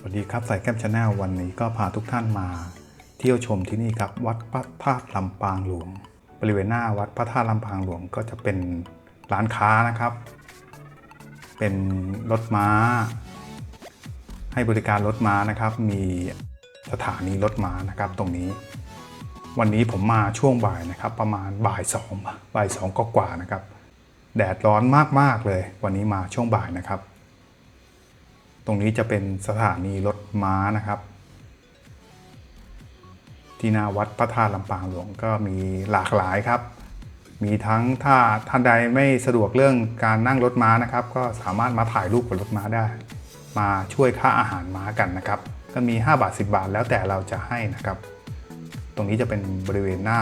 สวัสดีครับใส่แก้มชาแนลวันนี้ก็พาทุกท่านมา เที่ยวชมที่นี่ครับ วัดพระธาตุลำปางหลวง บริเวณหน้าวัดพระธาตุลำปางหลวงก็จะเป็นร้านค้านะครับ เป็นรถม้า ให้บริการรถม้านะครับ มีสถานีรถม้านะครับตรงนี้ วันนี้ผมมาช่วงบ่ายนะครับ ประมาณบ่ายสองบ่ายสองก็กว่านะครับ แดดร้อนมากๆเลย วันนี้มาช่วงบ่ายนะครับ ตรงนี้จะเป็นสถานีรถม้านะครับ ที่หน้าวัดพระธาตุลำปางหลวงก็มีหลากหลายครับ มีทั้งถ้าท่านใดไม่สะดวกเรื่องการนั่งรถม้านะครับ ก็สามารถมาถ่ายรูปกับรถม้าได้ มาช่วยค่าอาหารม้ากันนะครับ ก็มี 5 บาท 10 บาทแล้วแต่เราจะให้นะครับ ตรงนี้จะเป็นบริเวณหน้า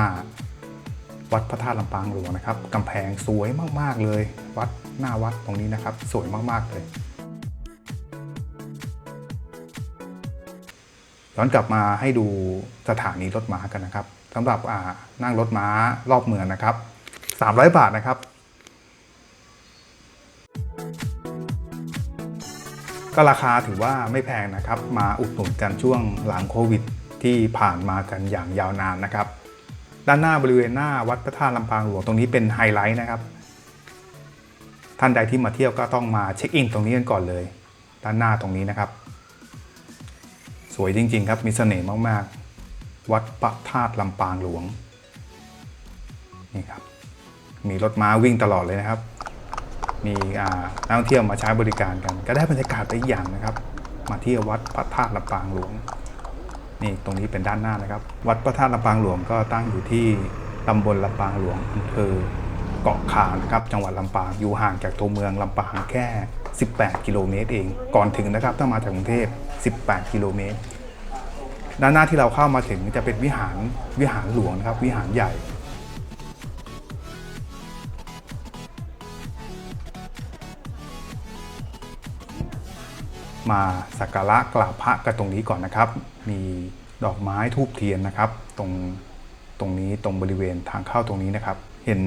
วัดพระธาตุลำปางหลวงนะครับกำแพงสวยมากๆเลย วัดหน้าวัดตรงนี้นะครับ สวยมากๆเลย ย้อนกลับมาให้ดูสถานีรถม้ากันนะครับสำหรับนั่งรถม้ารอบเมืองนะครับ 300 บาทนะครับ ก็ราคาถือว่าไม่แพงนะครับ มาอุดหนุนกันช่วงหลังโควิดที่ผ่านมากันอย่างยาวนานนะครับ ด้านหน้าบริเวณหน้าวัดพระธาตุลำปางหลวงตรงนี้เป็นไฮไลท์นะครับ ท่านใดที่มาเที่ยวก็ต้องมาเช็คอินตรงนี้กันก่อนเลย ด้านหน้าตรงนี้นะครับ สวยจริง ๆ ครับ มีเสน่ห์มาก ๆ วัดพระธาตุลำปางหลวง นี่ครับ มีรถม้าวิ่งตลอดเลยนะครับ มีนักท่องเที่ยวมาใช้บริการกัน ก็ได้บรรยากาศไปอีกอย่างนะครับ มาเที่ยววัดพระธาตุลำปางหลวง นี่ตรงนี้เป็นด้านหน้านะครับ วัดพระธาตุลำปางหลวงก็ตั้งอยู่ที่ตำบลลำปางหลวงอำเภอเกาะขานะครับ จังหวัดลำปาง อยู่ห่างจากตัวเมืองลำปางแค่ 18 กิโลเมตรเอง ก่อนถึงนะครับ ถ้ามาจากกรุงเทพ 18 กิโลเมตร ด้านหน้าที่เราเข้ามาถึงจะเป็นวิหารวิหารหลวงนะครับ วิหารใหญ่ มาสักการะกราบพระกันตรงนี้ก่อนนะครับ มีดอกไม้ทูบเทียนนะครับ ตรงตรงนี้ตรงบริเวณทางเข้าตรงนี้นะครับ เห็น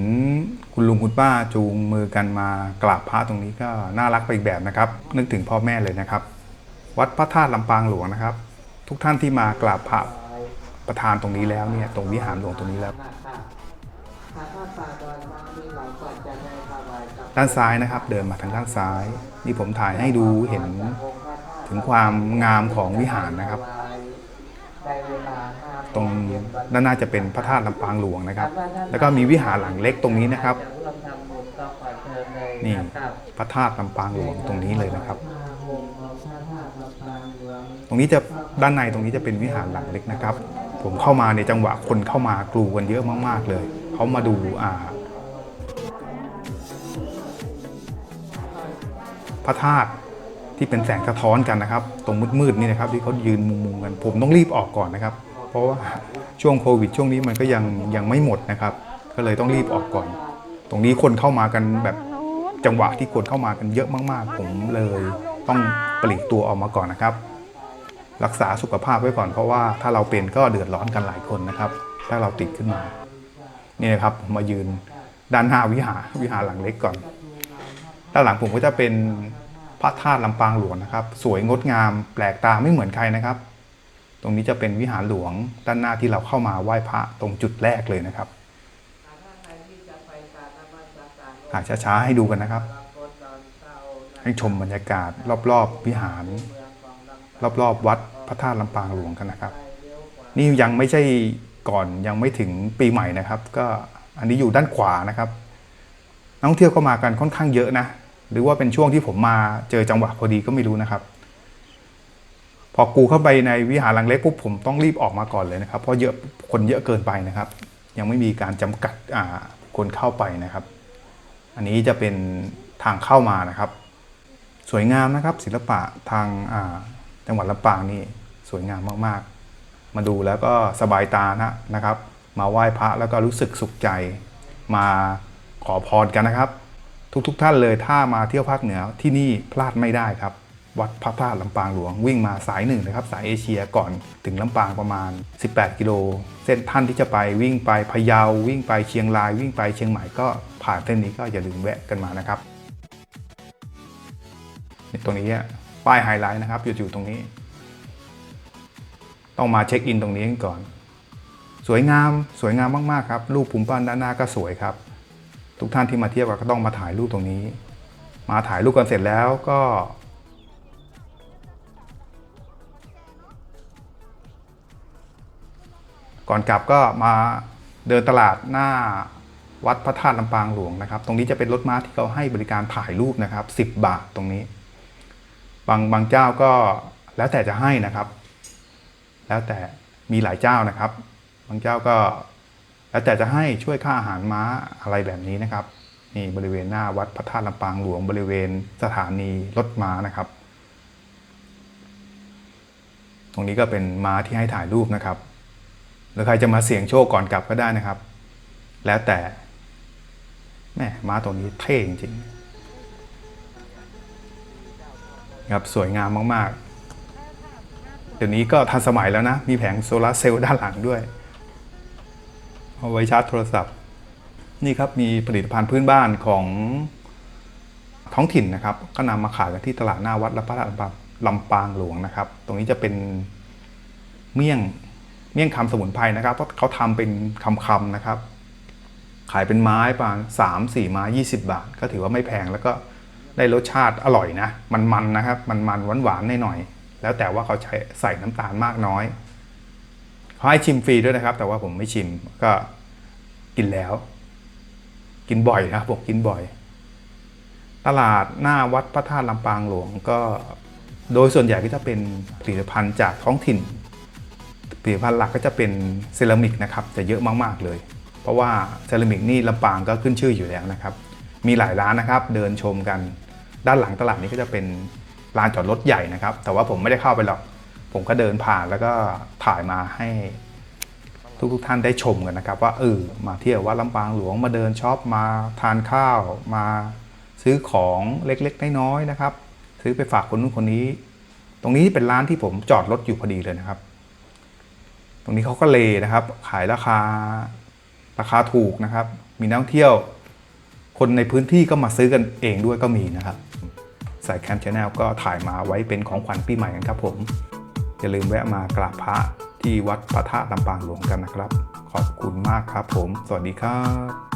คุณลุงคุณป้าจูงมือกันมากราบพระตรงนี้ก็น่ารักไปอีกแบบนะครับ นึกถึงพ่อแม่เลยนะครับ วัดพระธาตุลำปางหลวงนะครับ ทุกท่านที่มากราบพระประธานตรงนี้แล้วเนี่ยตรงวิหารหลวงตรงนี้แล้ว ด้านซ้ายนะครับ เดินมาทางด้านซ้าย นี่ผมถ่ายให้ดูเห็นถึงความงามของวิหารนะครับ ตรงด้านหน้าจะเป็นพระธาตุลำปางหลวงนะครับ แล้วก็มีวิหารหลังเล็กตรงนี้นะครับ นี่พระธาตุลำปางหลวงตรงนี้เลยนะครับ ตรงนี้จะด้านในตรงนี้จะเป็นวิหารหลังเล็กนะครับ ผมเข้ามาในจังหวะคนเข้ามากลูกันเยอะมากๆเลยเขามาดูอ่าพระธาตุที่เป็นแสงสะท้อนกันนะครับ ตรงมืดๆนี่นะครับที่เขายืนมุมๆกัน ผมต้องรีบออกก่อนนะครับ เพราะว่าช่วงโควิด ช่วงนี้มันก็ยังยังไม่หมดนะครับ ก็เลยต้องรีบออกก่อน ตรงนี้คนเข้ามากันแบบจังหวะที่คนเข้ามากันเยอะมากๆ ผมเลยต้องปลีกตัวออกมาก่อนนะครับ รักษาสุขภาพไว้ก่อนเพราะว่าถ้าเราเป็นก็เดือดร้อนกันหลายคนนะครับ ถ้าเราติดขึ้นมา นี่นะครับมมายืนด้านหน้าวิหารวิหารหลังเล็กก่อน ด้านหลังผมก็จะเป็นพระธาตุลำปางหลวงนะครับ สวยงดงามแปลกตาไม่เหมือนใครนะครับ ตรงนี้จะเป็นวิหารหลวงด้านหน้าที่เราเข้ามาไหว้พระตรงจุดแรกเลยนะครับถ่ายช้าๆให้ดูกันนะครับ ให้ชมบรรยากาศรอบๆวิหาร รอบๆ วัดพระธาตุลำปางหลวงกันนะครับ นี่ยังไม่ใช่ก่อนยังไม่ถึงปีใหม่นะครับ ก็อันนี้อยู่ด้านขวานะครับนักท่องเที่ยวก็มากันค่อนข้างเยอะนะ หรือว่าเป็นช่วงที่ผมมาเจอจังหวะพอดีก็ไม่รู้นะครับ พอกูเข้าไปในวิหารหลังเล็กปุ๊บผมต้องรีบออกมาก่อนเลยนะครับเพราะเยอะคนเยอะเกินไปนะครับ ยังไม่มีการจำกัดคนเข้าไปนะครับ อันนี้จะเป็นทางเข้ามานะครับ สวยงามนะครับ ศิลปะทางา จังหวัดลำปางนี่สวยงามมากๆ มาดูแล้วก็สบายตานะนะครับ มาไหว้พระแล้วก็รู้สึกสุขใจ มาขอพรกันนะครับ ทุกๆทท่านเลยถ้ามาเที่ยวภาคเหนือที่นี่พลาดไม่ได้ครับ วัดพระธาตุลำปางหลวงวิ่งมาสายหนึ่งนะครับ สายเอเชียก่อนถึงลำปางประมาณ 18 กิโล เส้นท่านที่จะไปวิ่งไปพะเยาวิ่งไปเชียงราย วิ่งไปเชียงใหม่ก็ผ่านเส้นนี้ก็อย่าลืมแวะกันมานะครับตรงนี้ ป้ายไฮไลท์นะครับอยู่ตรงนี้ ต้องมาเช็คอินตรงนี้กันก่อน สวยงามสวยงามมากๆครับรูปภูมิปั้นด้านหน้าก็สวยครับ ทุกท่านที่มาเที่ยวก็ต้องมาถ่ายรูปตรงนี้ มาถ่ายรูปกันเสร็จแล้วก็ ก่อนกลับก็มาเดินตลาดหน้าวัดพระธาตุลำปางหลวงนะครับ ตรงนี้จะเป็นรถม้าที่เขาให้บริการถ่ายรูปนะครับ 10 บาทตรงนี้ บางบางเจ้าก็แล้วแต่จะให้นะครับ แล้วแต่มีหลายเจ้านะครับ บางเจ้าก็ แล้วแต่จะให้ช่วยค่าอาหารม้าอะไรแบบนี้นะครับนี่บริเวณหน้าวัดพระธาตุลำปางหลวงบริเวณสถานีรถม้านะครับ ตรงนี้ก็เป็นม้าที่ให้ถ่ายรูปนะครับหรือใครจะมาเสี่ยงโชคก่อนกลับก็ได้นะครับ แล้วแต่แม่ม้าตัวนี้เท่จริงๆ ครับสวยงามมากๆ เดี๋ยวนี้ก็ทันสมัยแล้วนะ มีแผงโซลาร์เซลล์ด้านหลังด้วยเอาไว้ชาร์จโทรศัพท์ นี่ครับมีผลิตภัณฑ์พื้นบ้านของท้องถิ่นนะครับ ก็นำมาขายกันที่ตลาดหน้าวัดพระธาตุลำปางลำปางหลวงนะครับ ตรงนี้จะเป็นเมี่ยงเมี่ยงคำสมุนไพรนะครับ เพราะเขาทำเป็นคำๆนะครับ ขายเป็นไม้ประมาณสามสี่ไม้ยี่สิบบาท ก็ถือว่าไม่แพงแล้วก็ ได้รสชาติอร่อยนะ มันๆนนะครับ มันๆหวานๆหน่อยๆแล้วแต่ว่าเขาใช้ใส่น้ำตาลมากน้อยเขาให้ชิมฟรีด้วยนะครับ แต่ว่าผมไม่ชิมก็กินแล้ว กินบ่อยนะครับผมกินบ่อย ตลาดหน้าวัดพระธาตุลำปางหลวงก็ โดยส่วนใหญ่ก็จะเป็นผลิตภัณฑ์จากท้องถิ่นผลิตภัณฑ์หลักก็จะเป็นเซรามิกนะครับจะเยอะมากๆเลย เพราะว่าเซรามิกนี่ลำปางก็ขึ้นชื่ออยู่แล้วนะครับ มีหลายร้านนะครับเดินชมกันด้านหลังตลาดนี้ก็จะเป็นลานจอดรถใหญ่นะครับ แต่ว่าผมไม่ได้เข้าไปหรอกผมก็เดินผ่านแล้วก็ถ่ายมาให้ทุกทุกๆท่านได้ชมกันนะครับ ว่าเออมาเที่ยววัดลำปางหลวงมาเดินช็อปมาทานข้าว มาซื้อของเล็กๆน้อยๆนะครับ ซื้อไปฝากคนนู้นคนนี้ ตรงนี้เป็นร้านที่ผมจอดรถอยู่พอดีเลยนะครับ ตรงนี้เขาก็เลนะครับ ขายราคาราคาถูกนะครับ มีนักท่องเที่ยว คนในพื้นที่ก็มาซื้อกันเองด้วยก็มีนะครับสายแคมป์ชาแนลก็ถ่ายมาไว้เป็นของขวัญปีใหม่กันครับผม อย่าลืมแวะมากราบพระที่วัดพระธาตุลำปางหลวงกันนะครับ ขอบคุณมากครับผม สวัสดีครับ